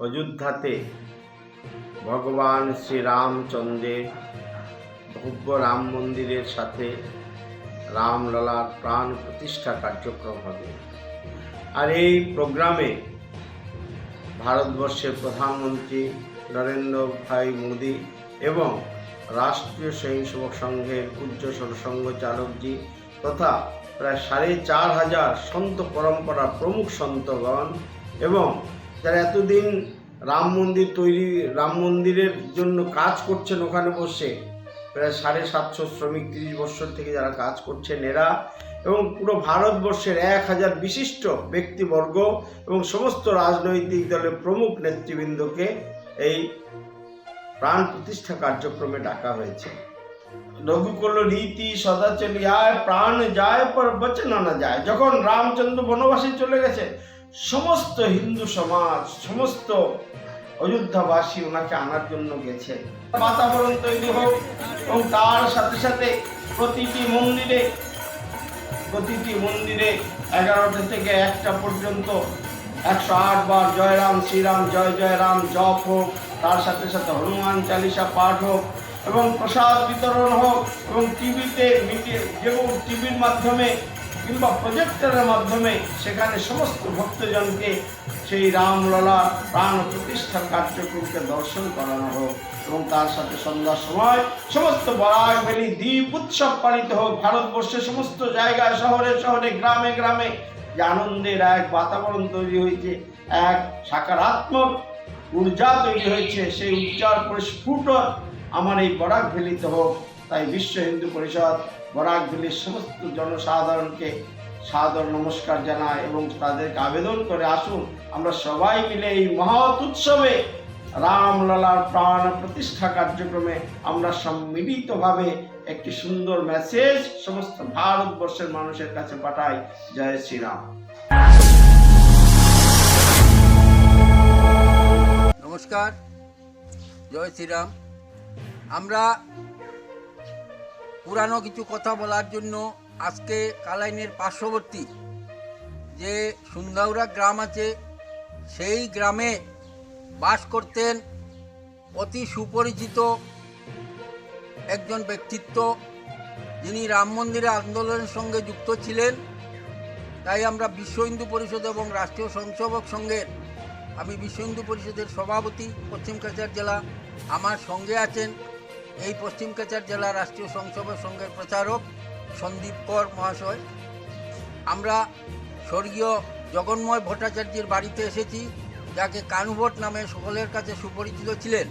অযোধ্যাতে ভগবান শ্রীরামচন্দ্রের ভব্য রাম মন্দিরের সাথে রামলালার প্রাণ প্রতিষ্ঠা কার্যক্রম হবে। আর এই প্রোগ্রামে ভারতবর্ষের প্রধানমন্ত্রী নরেন্দ্র ভাই মোদী এবং রাষ্ট্রীয় স্বয়ংসেবক সংঘের উজ্জ্বল সংঘ চালকজি তথা প্রায় সাড়ে চার হাজার সন্ত পরম্পরা প্রমুখ সন্তগণ এবং যারা এতদিন রাম মন্দির তৈরি, রাম মন্দিরের জন্য কাজ করছেন ওখানে বসে। প্রায় সাড়ে সাতশো শ্রমিক, তিরিশ বছর থেকে যারা কাজ করছেন এরা। এবং পুরো ভারতবর্ষের এক হাজার বিশিষ্ট ব্যক্তিবর্গ এবং সমস্ত রাজনৈতিক দলের প্রমুখ নেতৃবৃন্দকে এই প্রাণ প্রতিষ্ঠা কার্যক্রমে ডাকা হয়েছে। রঘুকুল রীতি সদা আয় প্রাণ যায়, পর বচন না যায়। যখন রামচন্দ্র বনবাসী চলে গেছে সমস্ত হিন্দু সমাজ, সমস্ত অযোধ্যাবাসী ওনাকে আনার জন্য গেছে। বাতাবরণ তৈরি হোক এবং তার সাথে সাথে প্রতিটি মন্দিরে প্রতিটি মন্দিরে এগারোটা থেকে একটা পর্যন্ত একশো আট বার জয় রাম, শ্রীরাম, জয় জয় রাম, জপ হোক, তার সাথে সাথে হনুমান চালিসা পাঠ হোক এবং প্রসাদ বিতরণ হোক এবং টিভিতে যেমন টিভির মাধ্যমে কিংবা প্রজেক্টরের মাধ্যমে সেখানে সমস্ত ভক্তজনকে সেই রামললা প্রাণ প্রতিষ্ঠার কার্যক্রমকে দর্শন করানো হোক এবং তার সাথে সন্ধ্যার সময় সমস্ত বরাক ভ্যালি দ্বীপ উৎসব পালিত হোক, ভারতবর্ষের সমস্ত জায়গায়, শহরে শহরে, গ্রামে গ্রামে যে আনন্দের এক বাতাবরণ তৈরি হয়েছে, এক সাকারাত্মক ঊর্জা তৈরি হয়েছে, সেই ঊর্জার পরিস্ফুট আমার এই বরাক ভেলিতে হোক। তাই বিশ্ব হিন্দু পরিষদ বরাক ভ্যালির সমস্ত জনসাধারণকে সাদর নমস্কার জানায় এবং তাদেরকে আবেদন করে আসুন। আমরা সবাই মিলে এই মহৎ উৎসবে রামলালার প্রাণ প্রতিষ্ঠা কার্যক্রমে আমরা সম্মিলিতভাবে একটি সুন্দর মেসেজ সমস্ত ভারতবর্ষের মানুষের কাছে পাঠাই। জয় শ্রীরাম। নমস্কার। জয় শ্রীরাম। আমরা পুরানো কিছু কথা বলার জন্য আজকে কালাইনের পার্শ্ববর্তী যে সুন্দাউরা গ্রাম আছে, সেই গ্রামে বাস করতেন অতি সুপরিচিত একজন ব্যক্তিত্ব যিনি রাম মন্দিরে আন্দোলনের সঙ্গে যুক্ত ছিলেন। তাই আমরা বিশ্ব হিন্দু পরিষদ এবং রাষ্ট্রীয় সংসবক সংঘের, আমি বিশ্ব হিন্দু পরিষদের সভাপতি, পশ্চিম কাছাড় জেলা, আমার সঙ্গে আছেন। এই পশ্চিম কাছাড় জেলা রাষ্ট্রীয় সংসদের সঙ্গে প্রচারক সন্দীপ কর মহাশয়। আমরা স্বর্গীয় জগন্ময় ভট্টাচার্যের বাড়িতে এসেছি, যাকে কানুভট নামে সকলের কাছে সুপরিচিত ছিলেন।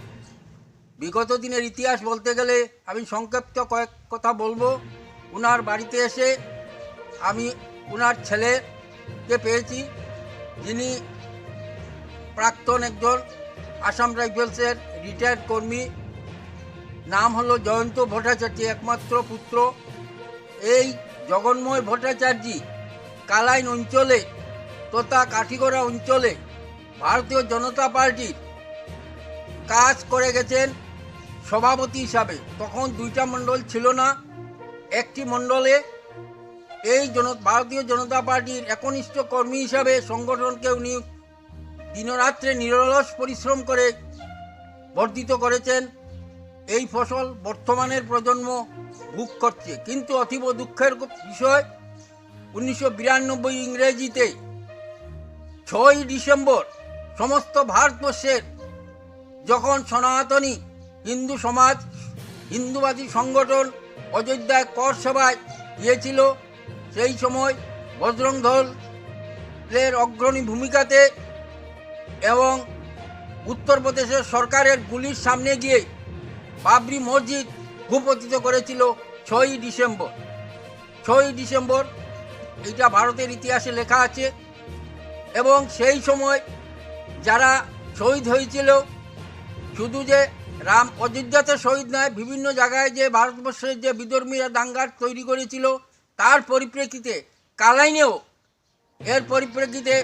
বিগত দিনের ইতিহাস বলতে গেলে আমি সংক্ষিপ্ত কয়েক কথা বলব। উনার বাড়িতে এসে আমি উনার ছেলেকে পেয়েছি, যিনি প্রাক্তন একজন আসাম রাইফেলসের রিটায়ার্ড কর্মী। নাম হলো জয়ন্ত ভট্টাচার্য একমাত্র পুত্র। এই জগন্ময় ভট্টাচার্য কালাইন অঞ্চলে তথা কাঠিগড়া অঞ্চলে ভারতীয় জনতা পার্টির কাজ করে গেছেন সভাপতি হিসাবে। তখন দুইটা মণ্ডল ছিল না, একটি মণ্ডলে এই জন, ভারতীয় জনতা পার্টির একনিষ্ঠ কর্মী হিসাবে সংগঠনকে উনি দিনরাত্রে নিরলস পরিশ্রম করে বর্ধিত করেছেন। এই ফসল বর্তমানের প্রজন্ম ভোগ করছে। কিন্তু অতীব দুঃখের বিষয়, উনিশশো বিরানব্বই ইংরেজিতে ছয় ডিসেম্বর সমস্ত ভারতবর্ষের যখন সনাতনী হিন্দু সমাজ, হিন্দুবাদী সংগঠন অযোধ্যায় কর সভায় গিয়েছিল, সেই সময় বজরং দলের অগ্রণী ভূমিকাতে এবং উত্তরপ্রদেশের সরকারের গুলির সামনে গিয়ে বাবরি মসজিদ ভূপতিত করেছিল ছয়ই ডিসেম্বর। ছয়ই ডিসেম্বর এটা ভারতের ইতিহাসে লেখা আছে। এবং সেই সময় যারা শহীদ হয়েছিল, শুধু যে রাম অযোধ্যাতে শহীদ নয়, বিভিন্ন জায়গায় যে ভারতবর্ষের যে বিধর্মীরা দাঙ্গার তৈরি করেছিল, তার পরিপ্রেক্ষিতে কালাইনেও এর পরিপ্রেক্ষিতে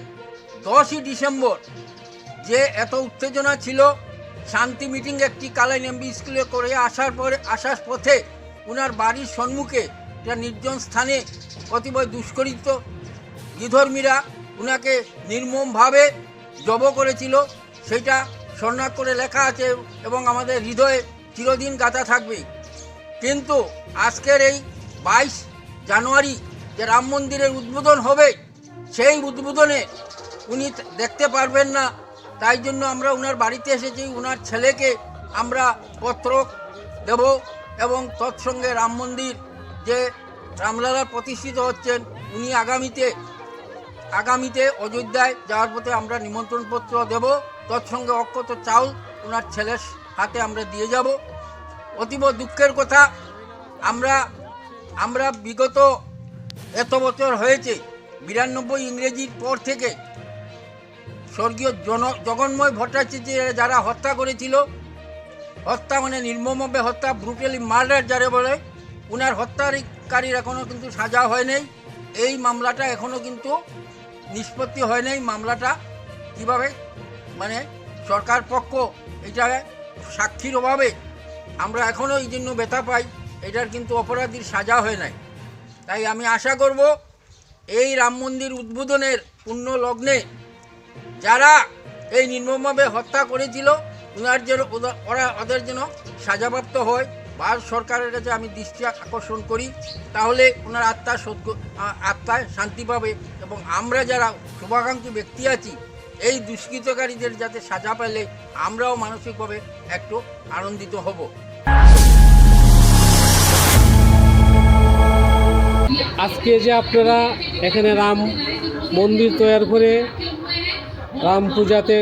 দশই ডিসেম্বর যে এত উত্তেজনা ছিল শান্তি মিটিং একটি কালাইন এমবি স্কুলে করে আসার পরে, আসার পথে ওনার বাড়ির সম্মুখে একটা নির্জন স্থানে কতিপয় দুষ্করিত বিধর্মীরা ওনাকে নির্মমভাবে জব করেছিল। সেটা স্বর্ণাক করে লেখা আছে এবং আমাদের হৃদয়ে চিরদিন গাঁথা থাকবে। কিন্তু আজকের এই বাইশ জানুয়ারি যে রাম মন্দিরের উদ্বোধন হবে, সেই উদ্বোধনে উনি দেখতে পারবেন না তাই জন্য আমরা ওনার বাড়িতে এসেছি ওনার ছেলেকে আমরা পত্র দেব এবং তৎসঙ্গে রাম মন্দির যে রামলালা প্রতিষ্ঠিত হচ্ছেন, উনি আগামীতে আগামীতে অযোধ্যায় যাওয়ার পথে আমরা নিমন্ত্রণপত্র দেব। তৎসঙ্গে অক্ষত চাউল ওনার ছেলের হাতে আমরা দিয়ে যাব। অতীব দুঃখের কথা, আমরা আমরা বিগত এত বছর হয়েছে, বিরানব্বই ইংরেজির পর থেকে স্বর্গীয় জন, জগন্ময় ভট্টাচার্য যারা হত্যা করেছিল, হত্যা মানে নির্মমভাবে হত্যা ব্রুটালি মার্ডার যারা বলে, উনার হত্যাকারীর এখনও কিন্তু সাজা হয় নাই। এই মামলাটা এখনও কিন্তু নিষ্পত্তি হয় নাই। মামলাটা কীভাবে মানে সরকার পক্ষ এটা সাক্ষীর অভাবে আমরা এখনও এই জন্য ব্যথা পাই, এটার কিন্তু অপরাধীর সাজা হয় নাই। তাই আমি আশা করব, এই রাম মন্দির উদ্বোধনের পূর্ণ লগ্নে যারা এই নির্মমভাবে হত্যা করেছিল ওনার যেন ওরা ওদের যেন সাজাপ্রাপ্ত হয়। ভারত সরকারের কাছে আমি দৃষ্টি আকর্ষণ করি। তাহলে ওনার আত্মা সদ্য আত্মায় শান্তি পাবে এবং আমরা যারা শুভাকাঙ্ক্ষী ব্যক্তি আছি, এই দুষ্কৃতকারীদের যাতে সাজা পেলে আমরাও মানসিকভাবে একটু আনন্দিত হব। আজকে যে আপনারা এখানে রাম মন্দির তৈরি করে রাম পূজাতে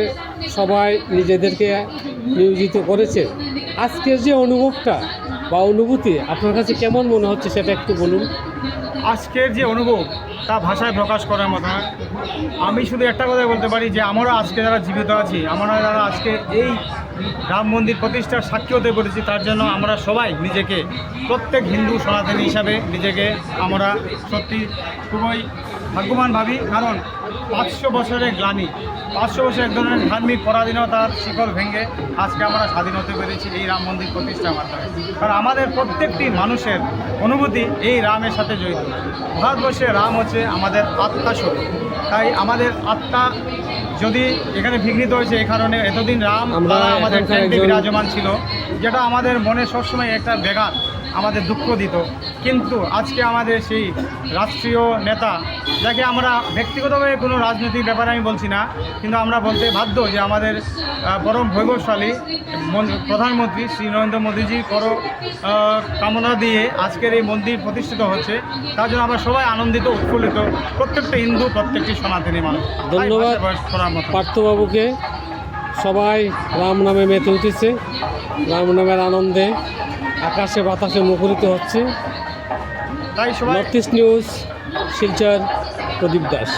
সবাই নিজেদেরকে নিয়োজিত করেছে। আজকের যে অনুভবটা বা অনুভূতি, আপনার কাছে কেমন মনে হচ্ছে সেটা একটু বলুন। আজকের যে অনুভব, তা ভাষায় প্রকাশ করার মতো আমি শুধু একটা কথা বলতে পারি যে, আমরা আজকে যারা জীবিত আছি, আমরা যারা আজকে এই রাম মন্দির প্রতিষ্ঠার সাক্ষী হতে পেরেছি, তার জন্য আমরা সবাই নিজেকে, প্রত্যেক হিন্দু সনাতনী হিসাবে নিজেকে আমরা সত্যি খুবই ভাগ্যবান ভাবি। কারণ পাঁচশো বছরের গ্লানি পাঁচশো বছর এক ধরনের ধার্মিক পরাধীনতার শিকল ভেঙে আজকে আমরা স্বাধীন হতে পেরেছি এই রাম মন্দির প্রতিষ্ঠার মাধ্যমে। কারণ আমাদের প্রত্যেকটি মানুষের অনুভূতি এই রামের সাথে জড়িত। ভারতবর্ষে রাম হচ্ছে আমাদের আত্মা স্বরূপ। তাই আমাদের আত্মা যদি এখানে বিঘ্নিত হয়েছে এই কারণে এতদিন রাম আমাদের বিরাজমান ছিল যেটা আমাদের মনে সবসময় একটা বেগান আমাদের দুঃখ দিত। কিন্তু আজকে আমাদের সেই রাষ্ট্রীয় নেতা যাকে আমরা ব্যক্তিগতভাবে কোনো রাজনৈতিক ব্যাপারে আমি বলছি না কিন্তু আমরা বলতে বাধ্য যে আমাদের পরম বৈভবশালী প্রধানমন্ত্রী শ্রী নরেন্দ্র মোদীজি পর কামনা দিয়ে আজকের এই মন্দির প্রতিষ্ঠিত হচ্ছে। তার জন্য আমরা সবাই আনন্দিত উৎফুল্লিত প্রত্যেকটা হিন্দু প্রত্যেকটি সনাতনী মানুষ। ধন্যবাদ পার্থবাবুকে। সবাই রাম নামে মেতে উঠেছে। রাম নামের আনন্দে আকাশে বাতাসে মুখরিত হচ্ছে। North East News Silchar Pradip Das.